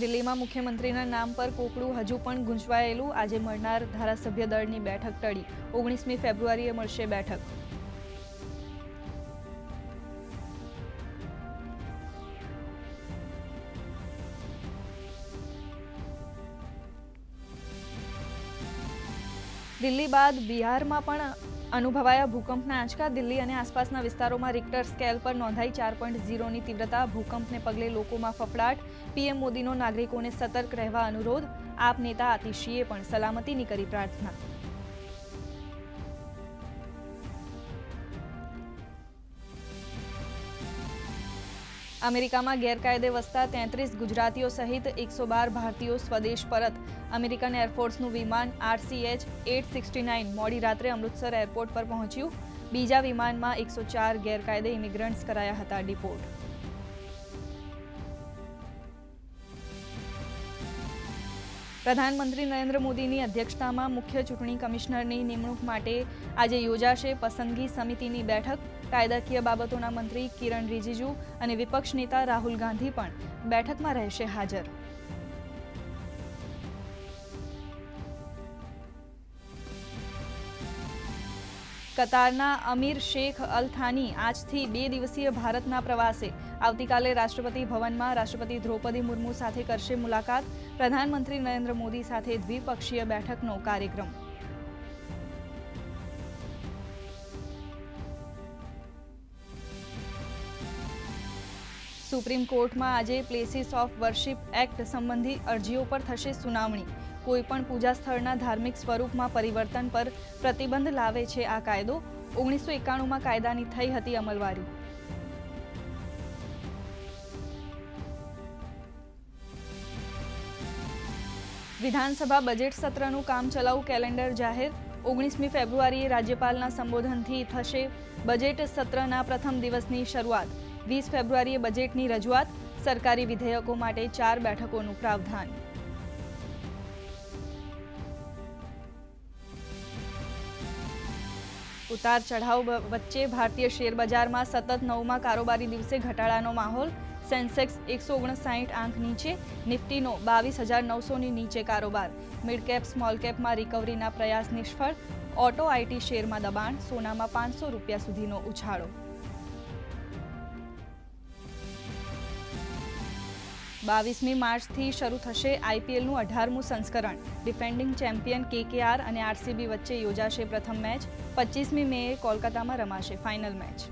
દિલ્હીમાં મુખ્યમંત્રીના નામ પર કોકડું હજુ પણ ગૂંચવાયેલું. આજે મળનાર ધારાસભ્ય દળની બેઠક ટળી ઓગણીસમી ફેબ્રુઆરીએ મળશે બેઠક. દિલ્હી બાદ બિહારમાં પણ અનુભવાયા ભૂકંપના આંચકા દિલ્હી અને આસપાસના વિસ્તારોમાં રિક્ટર સ્કેલ પર નોંધાઈ ચાર પોઈન્ટ ઝીરોની તીવ્રતા. ભૂકંપને પગલે લોકોમાં ફફડાટ. પીએમ મોદીનો નાગરિકોને સતર્ક રહેવા અનુરોધ. આપ નેતા આતિશીએ પણ સલામતીની કરી પ્રાર્થના. અમેરિકામાં ગેરકાયદે વસતા તેત્રીસ ગુજરાતીઓ સહિત એકસો બાર ભારતીયો સ્વદેશ પરત. અમેરિકન એરફોર્સનું વિમાન આરસીએચ એટ સિક્સટી નાઇન મોડી રાત્રે અમૃતસર એરપોર્ટ પર પહોંચ્યું. બીજા વિમાનમાં એકસો ચાર ગેરકાયદે ઇમિગ્રન્ટ્સ કરાયા હતા ડિપોર્ટ. પ્રધાનમંત્રી નરેન્દ્ર મોદીની અધ્યક્ષતામાં મુખ્ય ચૂંટણી કમિશનરની નિમણૂક માટે આજે યોજાશે પસંદગી સમિતિની બેઠક. કાયદાકીય બાબતોના મંત્રી કિરણ રિજિજુ અને વિપક્ષ નેતા રાહુલ ગાંધી પણ બેઠકમાં રહેશે હાજર. કતારના અમીર શેખ અલ થાની આજથી બે દિવસીય ભારતના પ્રવાસે. આવતીકાલે રાષ્ટ્રપતિ ભવનમાં રાષ્ટ્રપતિ દ્રૌપદી મુર્મુ સાથે કરશે મુલાકાત. પ્રધાનમંત્રી નરેન્દ્ર મોદી સાથે દ્વિપક્ષીય બેઠકનો કાર્યક્રમ. સુપ્રીમ કોર્ટમાં આજે પ્લેસીસ ઓફ વર્શિપ એક્ટ સંબંધી અરજીઓ પર થશે સુનાવણી. કોઈપણ પૂજા સ્થળના ધાર્મિક સ્વરૂપમાં પરિવર્તન પર પ્રતિબંધ લાવે છે આ કાયદો. ઓગણીસો એકાણુંમાં કાયદાની થઈ હતી અમલવારી. વિધાનસભા બજેટ સત્રનું કામચલાઉ કેલેન્ડર જાહેર. ઓગણીસમી ફેબ્રુઆરીએ રાજ્યપાલના સંબોધનથી થશે બજેટ સત્રના પ્રથમ દિવસની શરૂઆત. વીસ ફેબ્રુઆરીએ બજેટની રજૂઆત, સરકારી વિધેયકો માટે ચાર બેઠકોનું પ્રાવધાન. ઉતાર ચઢાવ વચ્ચે ભારતીય શેર બજારમાં સતત નવમા કારોબારી દિવસે ઘટાડાનો માહોલ સેન્સેક્સ એકસો ઓગણસાઠ આંક નીચે, નિફ્ટીનો બાવીસ હજાર નવસોની નીચે કારોબાર. મિડકેપ સ્મોલ કેપમાં રિકવરીના પ્રયાસ નિષ્ફળ. ઓટો આઈટી શેરમાં દબાણ, સોનામાં પાંચસો રૂપિયા સુધીનો ઉછાળો. બાવીસમી માર્ચથી શરૂ થશે આઈપીએલનું અઢારમું સંસ્કરણ. ડિફેન્ડિંગ ચેમ્પિયન કેકેઆર અને આરસીબી વચ્ચે યોજાશે પ્રથમ મેચ. પચીસમી મેએ કોલકાતામાં રમાશે ફાઇનલ મેચ.